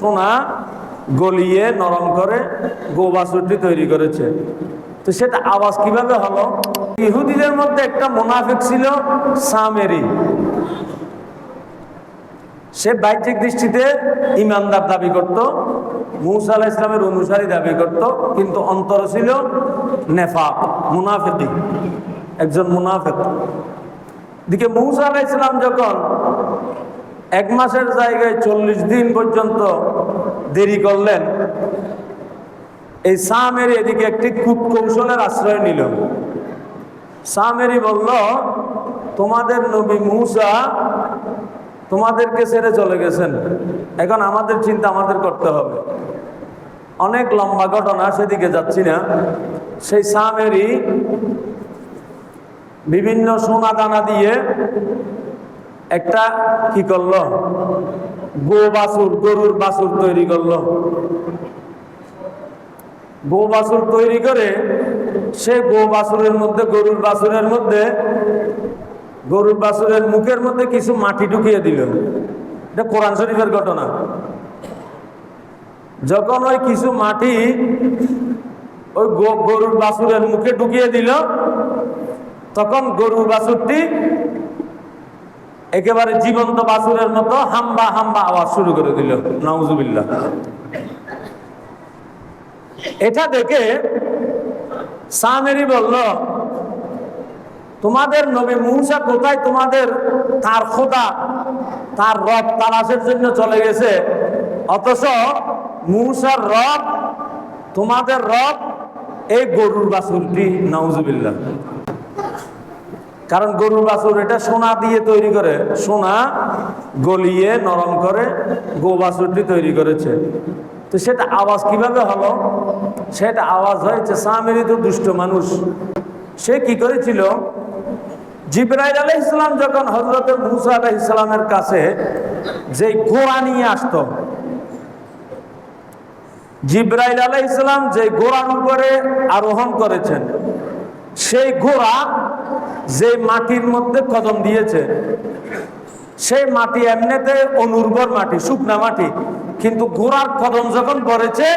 সোনা গলিয়ে নরম করে গো বাছুরটি তৈরি করেছে। তো সেটা আওয়াজ কীভাবে হলো? ইহুদিদের মধ্যে একটা মুনাফিক ছিল সামেরি। সে বাহ্যিক দৃষ্টিতে ইমানদার দাবি করত, মুসা আলাহ ইসলামের অনুসারী দাবি করত, কিন্তু অন্তর ছিল নেফাক, মুনাফিকি, একজন মুনাফিক। দিকে মুসা আলাহ ইসলাম যখন এক মাসের জায়গায় চল্লিশ দিন পর্যন্ত দেরি করলেন। এই সামের এদিকে একটি কূটকৌশলের আশ্রয় নিল। সামেরি বলল, তোমাদের নবী মুসা তোমাদেরকে ছেড়ে চলে গেছেন। এখন আমাদের চিন্তা আমাদের করতে হবে। অনেক লম্বা ঘটনা সেদিকে যাচ্ছি না। সেই সামেরই বিভিন্ন সোনা দানা দিয়ে একটা কি করল? গো বাছুর, গরুর বাছুর তৈরি করল। গো বাছুর তৈরি করে সে গো বাছুরের মধ্যে, গরুর বাছুরের মধ্যে, গরুর বাছুরের মুখের মধ্যে কিছু মাটি ঢুকিয়ে দিল। এটা কোরআন শরীফের ঘটনা। যখন ওই কিছু মাটি ওই গরুর বাছুরের মুখে ঢুকিয়ে দিল, তখন গরুর বাছুরটি একেবারে জীবন্ত বাছুরের মতো হাম্বা হাম্বা আওয়াজ শুরু করে দিল, নাউজুবিল্লাহ। এটা দেখে সামেরি বলল, তোমাদের নবী মুসা কোথায়? তোমাদের তার খোদা, তার রব তালাশের জন্য চলে গেছে। অথচ মুসার রব, তোমাদের রব এই গরুর বাছুরটি, নাউজুবিল্লাহ। কারণ গরুর বাছুর এটা সোনা দিয়ে তৈরি করে, সোনা গলিয়ে নরম করে গো বাছুরটি তৈরি করেছে। তো সেটা আওয়াজ কীভাবে হলো? সেটা আওয়াজ হয়েছে সামেরি তো দুষ্ট মানুষ। সে কি করেছিল? জিব্রাইল আলাহ ইসলাম যখন হজরত মুসা আলাহ ইসলামের কাছে যে ঘোড়া নিয়ে আসতো, জিব্রাইল আলাহ ইসলাম যে ঘোড়ার উপরে আরোহণ করেছেন, সেই ঘোড়া যে মাটির মধ্যে কদম দিয়েছে সেই মাটি এমনিতে অনুর্বর মাটি, শুকনা মাটি। কিন্তু গোড়ার কদম যখন পড়েছে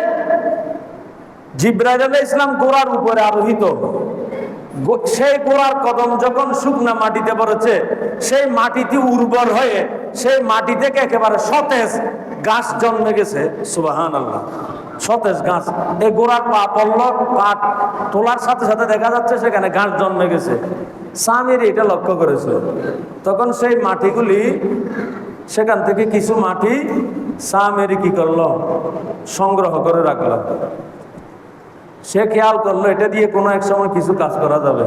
জিব্রাইল ইসলাম গোড়ার উপরে আরোহিত। সেই গোড়ার কদম যখন শুকনা মাটিতে পড়েছে, সেই মাটিটি উর্বর হয়ে, সেই মাটি থেকে একেবারে সতেজ গাছ জন্মে গেছে। সুবাহান আল্লাহ সতেজ গাছ। এই গোড়ার পা পড়ল, পা তোলার সাথে সাথে দেখা যাচ্ছে সেখানে গাছ জন্মে গেছে। স্বামীর এটা লক্ষ্য করেছে। তখন সেই মাটিগুলি, সেখান থেকে কিছু মাটি সামেরি কি করল? সংগ্রহ করে রাখল। সে খেয়াল করল, এটা দিয়ে কোনো এক সময় কিছু কাজ করা যাবে।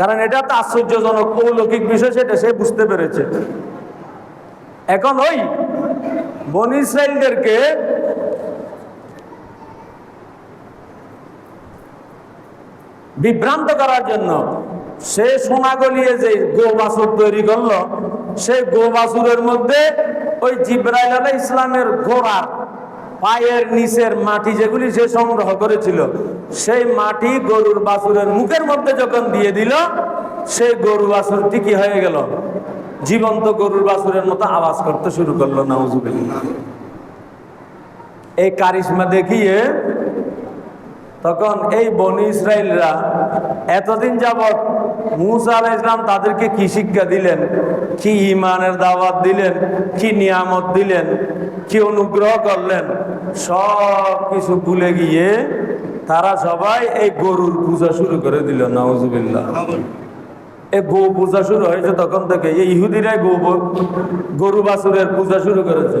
কারণ এটা তো আশ্চর্যজনক, অলৌকিক বিষয় সেটা সে বুঝতে পেরেছে। এখন ওই বন ইসরায়েলদেরকে বিভ্রান্ত করার জন্য সে সোনা গলিয়ে যে গো বাছুর তৈরি করল সেই গো বাছুরের মধ্যে ওই জিব্রাইল আলাহ ইসলামের ঘোড়ার পায়ের নিচের মাটি যেগুলি সে সংগ্রহ করেছিল, সেই মাটি গরুর বাছুরের মুখের মধ্যে যখন দিয়ে দিল, সেই গরু বাছুরটি কি হয়ে গেল? জীবন্ত গরুর বাছুরের মতো আওয়াজ করতে শুরু করল, নাউজুবিল্লাহ। এই কারিশমা দেখিয়ে তখন এই বনি ইসরায়েলরা এতদিন যাবৎ মুসা আলাহ ইসলাম তাদেরকে কি শিক্ষা দিলেন? কি ইমানের দাওয়াত দিলেন? কি নিয়ামত দিলেন? কি অনুগ্রহ করলেন? সব কিছু ভুলে গিয়ে তারা সবাই এই গরুর পূজা শুরু করে দিল নওয়াজুবিল্লাহ এই গো পূজা শুরু হয়েছে তখন থেকে। এই ইহুদিরাই গো গরু বাছুরের পূজা শুরু করেছে।